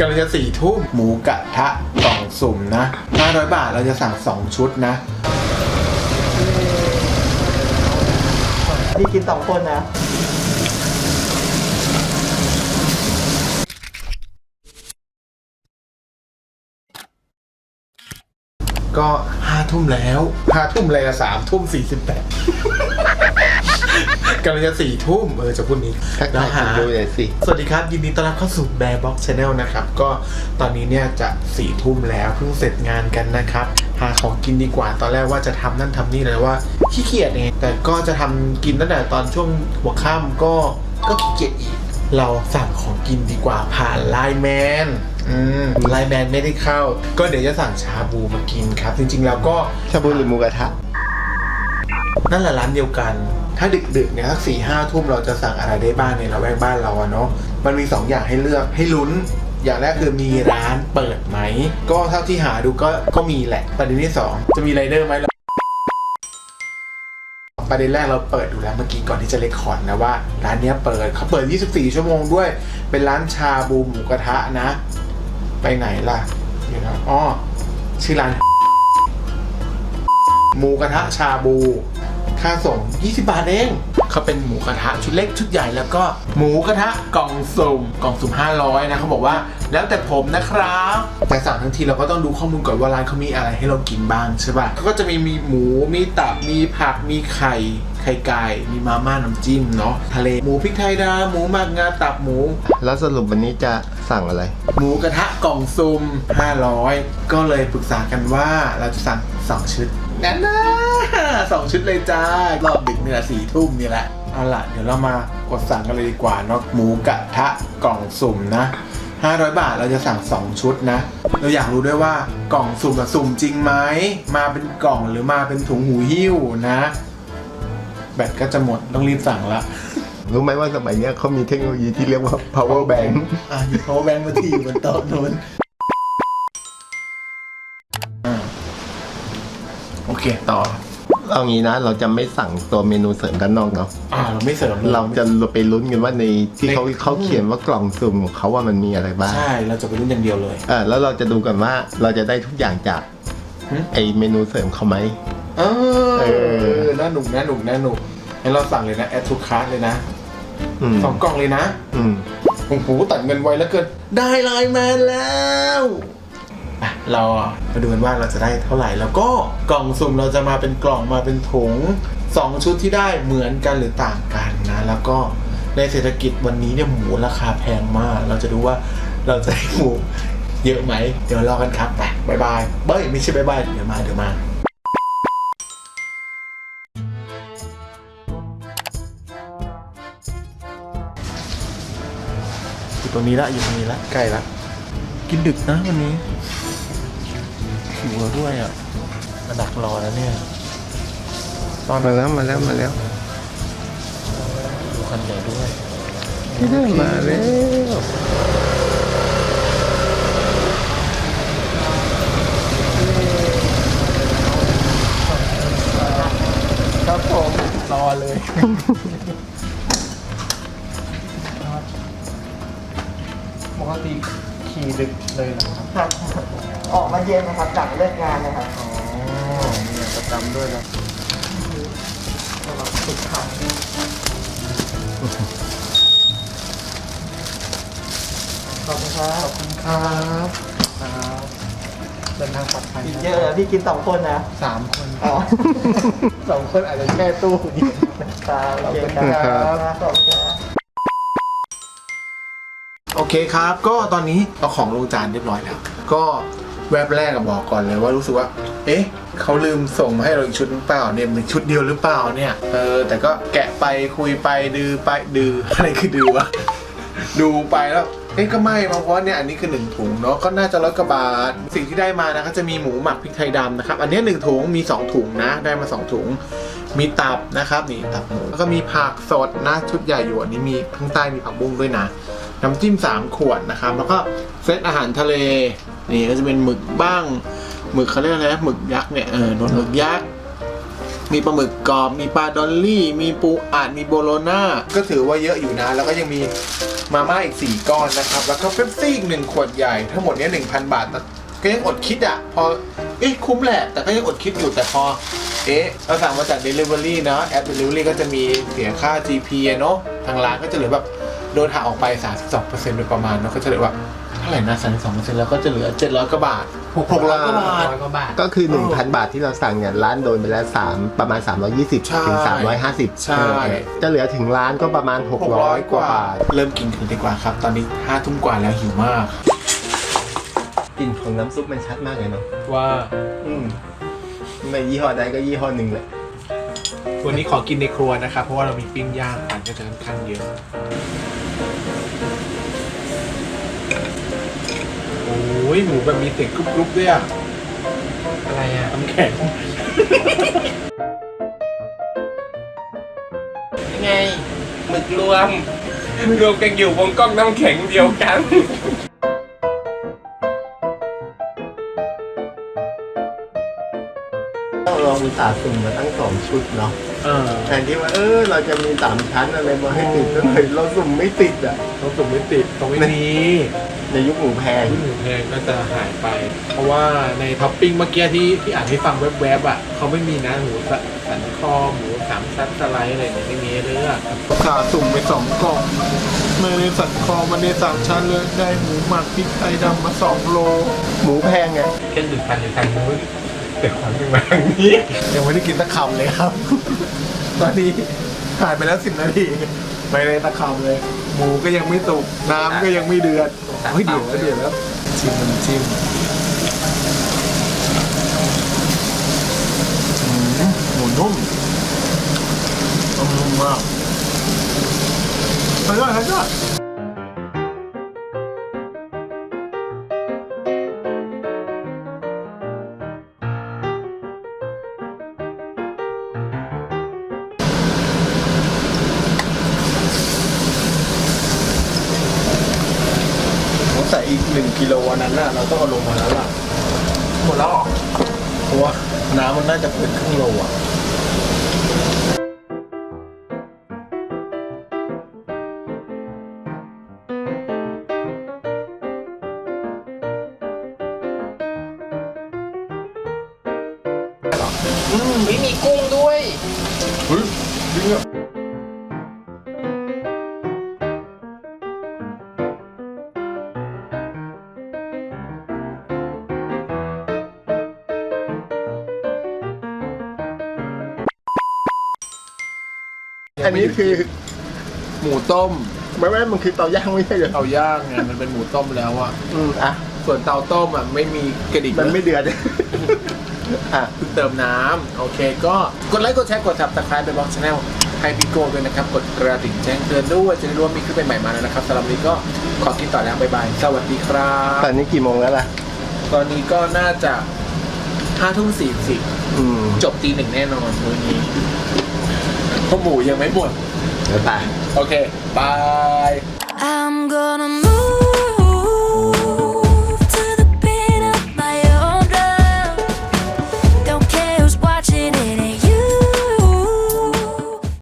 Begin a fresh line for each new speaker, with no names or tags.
กำลังจะสี่ทุ่มหมูกระทะกล่องสุ่มนะ 500 บาทเราจะสั่ง2ชุดนะ
พี่กินสองคนนะ
ก็ห้าทุ่มแล้วห้าทุ่มเลยละสามทุ่มสี่สิบแปด กำลังจะสี่ทุ่มเออจะพูดนี้
ทักทายคนดูหน่อยสิ
สวัสดีครับ ยินดีต้อนรับเข้าสู่ Bear Box Channel นะครับ ก็ตอนนี้เนี่ยจะสี่ทุ่มแล้วเพิ่งเสร็จงานกันนะครับ หาของกินดีกว่า ตอนแรกว่าจะทำนั่นทำนี่เลยว่าขี้เกียจเองแต่ก็จะทำกินตั้งแต่ตอนช่วงหัวค่ำก็ก็ขี้เกียจอีก เราสั่งของกินดีกว่าผ่านไลน์แมนอืมไลน์แมนไม่ได้เข้า ก็เดี๋ยวจะสั่งชาบูมากินครับ จริงๆแล้วก็
ชาบูหรือหมูกระทะ
นั่นแหละร้านเดียวกัน ถ้าดึกๆเนี่ยสักสี่ห้าทุ่มเราจะสั่งอะไรได้บ้างในละแวกบ้านเราอะเนาะมันมีสองอย่างให้เลือกให้ลุ้น อย่างแรกคือมีร้านเปิดไหม ก็เท่าที่หาดูก็ก็มีแหละ ประเด็นที่สองจะมีไรเดอร์ไหมประเด็นแรกเราเปิดดูแล้วเมื่อกี้ก่อนที่จะเลคคอร์ดนะว่า ร้านเนี้ยเปิดเขาเปิด 24 ชั่วโมงด้วย เป็นร้านชาบูหมูกระทะนะ ไปไหนล่ะเดี๋ยวนะอ๋อชื่อร้านหมูกระทะชาบู ค่าส่ง 20 บาทเองเขาเป็นหมูกระทะชุดเล็กชุดใหญ่แล้วก็หมูกระทะกล่องสุ่มกล่องสุ่ม500นะเขาบอกว่าแล้วแต่ผมนะครับแต่สั่งทั้งทีเราก็ต้องดูข้อมูลก่อนว่าร้านเขามีอะไรให้เรากินบ้างใช่ป่ะเขาก็จะมีมีหมูมีตับมีผักมีไข่ไข่ไก่มีมาม่าน้ำจิ้มเนาะทะเลหมูพริกไทยดำหมูหมักงาตับหมู
แล้วสรุปวันนี้จะสั่งอะไร
หมูกระทะกล่องซุม500 ก็เลยปรึกษากันว่าเราจะสั่งสองชุดนั่นนะ สองชุดเลยจ้ารอบดึกเนี่ยสี่ทุ่มนี่แหละเอาล่ะเดี๋ยวเรามากดสั่งกันเลยดีกว่าเนาะหมูกระทะกล่องสุ่มนะ 500 บาทเราจะสั่ง 2 ชุดนะ เราอยากรู้ด้วยว่ากล่องสุ่มอะสุ่มจริงไหมมาเป็นกล่องหรือมาเป็นถุงหูหิ้วนะ แบตก็จะหมดต้องรีบสั่งละ
รู้ไหมว่าสมัยเนี้ยเขามีเทคโนโลยีที่เรียกว่า power bank
อะหยิบ power bank มาที่อยู่บนโต๊ะนู้นอ่าโอเคต่อ
เอางี้นะ เราจะไม่สั่งตัวเมนูเสริมด้านนอกเนาะ
อ่าเราไม่เสริมลย
เราจะไปลุ้นกันว่าในที่เขา
ใน
เขาเขียนว่ากล่องสุ่มของเขาว่ามันมีอะไรบ้าง
ใช่เราจะไปรุ่นอย่างเดียวเลย
เออแล้วเราจะดูกันว่าเราจะได้ทุกอย่างจาก
หึ
ไอเมนูเสริมเขาไหม
เออ
เออ
น่าหนุกน่าหนุกน่าหนุกให้เราสั่งเลยนะแอดทูคาร์เลยนะ
อืม
สองกล่องเลยนะ
อืม
โอ้โหตัดเงินไวแล้วเกินได้ไลน์แมนแล้ว อะเรามาดูกันว่าเราจะได้เท่าไหร่ แล้วก็กล่องสุ่มเราจะมาเป็นกล่องมาเป็นถุงสองชุดที่ได้เหมือนกันหรือต่างกันนะ แล้วก็ในเศรษฐกิจวันนี้เนี่ยหมูราคาแพงมาก เราจะดูว่าเราจะได้หมูเยอะไหม เดี๋ยวรอกันครับไปบายบายเบ้ยไม่ใช่บายบายเดี๋ยวมาเดี๋ยวมาอยู่ตรงนี้ละอยู่ตรงนี้ละใกล้ละกินดึกนะวันนี้ หิวแล้วด้วยอะมาดักรอแล้วเนี่ย ตอน
มาแล้วมาแล้วมาแล้ว
ดูคันใหญ่ด้วย
มาแล้ว
ครับผมรอเลยปกติขี่ดึกเลยนะครับ
ครับ ออกมาเย็นนะครับหลังเลิกงานนะครับ
อ๋อมีประจำด้วยนะ
สุดขับขอบคุณครับ
ครับครับเดินทางปลอดภัย
กินเยอะเลยพี่กินสองคนนะ
สามคน
อ๋อ
สองคนอาจจะแช่ตู้นี่
ครับโอเคค
ขอบคุณครั
รับ บขอบคุณครับ
โอเคครับ ก็ตอนนี้เอาของลงจานเรียบร้อยแล้ว ก็ แวบแรกอะบอกก่อนเลยว่ารู้สึกว่า เอ๊ะเขาลืมส่งมาให้เราอีกชุดหรือเปล่าเนี่ยมันชุดเดียวหรือเปล่าเนี่ย เออ แต่ก็แกะไปคุยไปดือไปดืออะไรคือดือวะดูไปแล้วเอ๊ะก็ไม่มาเพราะว่าเนี่ยอันนี้คือหนึ่งถุงเนาะก็น่าจะร้อยกว่าบาท สิ่งที่ได้มานะก็จะมีหมูหมักพริกไทยดำนะครับ อันนี้หนึ่งถุงมีสองถุงนะ ได้มาสองถุง มีตับนะครับนี่ตับหมูแล้วก็มีผักสดนะชุดใหญ่อยู่อันนี้มีข้างใต้มีผักบุ้งด้วยนะน้ำจิ้ม 3 ขวดนะครับแล้วก็เซตอาหารทะเล นี่ก็จะเป็นหมึกบ้างหมึกเขาเรียกอะไรนะหมึกยักษ์เนี่ยเออโดนหมึกยักษ์มีปลาหมึกกรอบ มีปลาดอลลี่ มีปูอัดมีโบโลน่าก็ถือว่าเยอะอยู่นะ แล้วก็ยังมีมาม่าอีก 4 ก้อนนะครับ แล้วก็เป๊ปซี่อีกหนึ่งขวดใหญ่ ทั้งหมดเนี้ย1,000 บาทแต่ก็ยังอดคิดอะ พอ เอ๊ะคุ้มแหละ แต่ก็ยังอดคิดอยู่แต่พอ เอ๊ะเราสั่งมาจาก Delivery เนะแอป Delivery ก็จะมีเสียค่า GP เนาะทางร้านก็จะเหลือแบบโดนหักออกไป 32%โดยประมาณเนาะก็จะเหลือแบบาไหร่นะ32%แล้วก็จะเหลือ700กว่าบาท600กว่าบาท
ร้อยกว่าบาท
ก็คือ 1,000 บาทที่เราสั่งเนี่ยร้านโดนไปแล้ว3ประมาณ320
ใช่
ถึง 350
ใช่
เออจะเหลือถึงร้านก็ประมาณ 600 กว่าบาท
เริ่มกินกันดีกว่าครับ ตอนนี้ห้าทุ่มกว่าแล้วหิวมาก
กลิ่นของน้ำซุปมันชัดมากเลยเนาะ
ว่า
อืมไม่ยี่ห้อใดก็ยี่ห้อหนึ่งเลย
วันนี้ขอกินในครัวนะครับ เพราะว่าเรามีปิ้งย่างกันก็จะค่อนข้างเยอะ โอ้ยหมูแบบมีเสียงกรุบๆด้วยอะ
อะไรอะ
น้ำแข็ง
ไงหมึกรวม รวมกันอยู่วงกล้องน้ำแข็งเดียวกัน
อุตส่าห์สุ่มมาตั้งสองชุดเนาะ
เออ
แทนที่ว่าเออเราจะมีสามชั้นอะไรมาให้ติดก็เลยเราสุ่มไม่ติดอะ
ต้องสุ่มไม่ติดตรงไม่มี
ในยุคหมูแพง
หมูแพงก็จะหายไป เพราะว่าในท็อปปิ้งเมื่อกี้ที่ที่อ่านให้ฟังแวบๆอะเขาไม่มีนะหมูสสันคอหมูสามชั้นสไลด์อะไรเนี่ยไม่มีเลยอะขาสุ่มไปสองกล่องไม่ได้สันคอมันได้สามชั้นเลยได้หมูหมักพริกไทยดำมาสองโล
หมูแพงไง
แค่หนึ่งพันอยู่ทางนู้น แต่ความที่มาทางนี้
ยังไม่ได้กินตะคำเลยครับ ตอนนี้ผ่านไปแล้วสิบนาทีไม่ได้ตะคำเลย หมูก็ยังไม่สุกน้ำก็ยังไม่เดือดเฮ้ยเดือดแล้วเดือดแล้วชิมมันำจิ้มอืมหมูนุ่มนุ่มมากอร่อยอร่อย กหนึ่งกิโลอันนั้นน่ะเราต้องเอาลงมาแล้วล่ะ
หมดแล้วเหรอ
เพราะว่าน้ำมันน่าจะเป็นครึ่งโลอะ
อืมไม่มีกุ้งด้วย
เฮ้ย
อันนี้คือ
หมูต้ม
ไม่ไม่มันคือเตาย่างไม่ใช่เหรอ
เตาย่างไงมันเป็นหมูต้มแล้วอะ
อืมอะ
ส่วนเตาต้มอะไม่มีกระดิก
มันไม่เดือดอะ
เพิ่งเติมน้ำโอเคก็กดไลค์กดแชร์กด subscribe ไปบล็อกชาแนลให้พี่โก้ด้วยนะครับ กดกระดิ่งแจ้งเตือนด้วยจะได้รู้ว่ามีคลิปใหม่ๆมาแล้วนะครับสำหรับวันนี้ก็ขอกินต่อแล้วบ๊ายบายสวัสดีครับ
ตอนนี้กี่โมงแล้วล่ะ
ตอนนี้ก็น่าจะห้าทุ่มสี่สิบ
อืม
จบตีหนึ่งแน่นอนมื้อนี้ เพราะหมูยังไม่หมด
แล้วไป
โอเคบาย
I'm gonna move